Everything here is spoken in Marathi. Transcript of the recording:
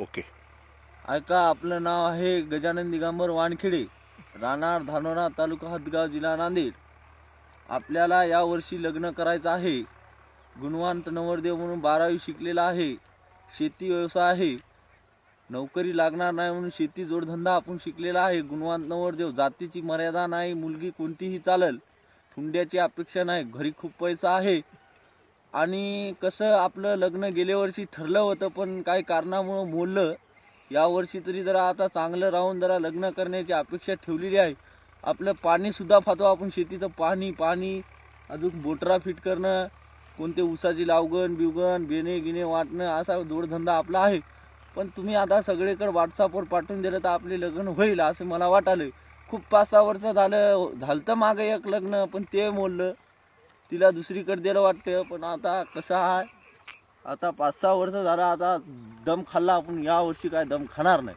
ओके. ऐका आपलं नाव आहे गजानन दिगंबर वानखेडे राहणार धानोरा तालुका हदगाव जिल्हा नांदेड. आपल्याला यावर्षी लग्न करायचं आहे. गुणवंत नवरदेव म्हणून बारावी शिकलेला आहे. शेती व्यवसाय आहे. नोकरी लागणार नाही म्हणून शेती जोडधंदा आपण शिकलेला आहे. गुणवंत नवरदेव जातीची मर्यादा नाही मुलगी कोणतीही चालल. हुंड्याची अपेक्षा नाही घरी खूप पैसा आहे. आणि कसं आपलं लग्न गेल्या वर्षी ठरलं होतं पण काही कारणामुळं मोडलं. यावर्षी तरी जरा आता चांगलं राहून जरा लग्न करण्याची अपेक्षा ठेवलेली आहे. आपलं पाणीसुद्धा फातो पाहतो आपण शेतीचं पाणी पाणी अजून बोटरा फिट करणं कोणते ऊसाची लावगण बिवगण बेणे गिणे वाटणं असा जोडधंदा आपला आहे. पण तुम्ही आता सगळीकडे व्हॉट्सअपवर पाठवून दिलं तर आपले लग्न होईल असं मला वाटालं खूप पाच सहा वर्ष झालं झालं तर मागं एक लग्न पण ते मोडलं. तिला दुसरीकडे दिलं वाटतं पण आता कसं आहे? आता पाच सहा वर्ष झाला आता दम खाल्ला आपण. या वर्षी काय दम खाणार नाही.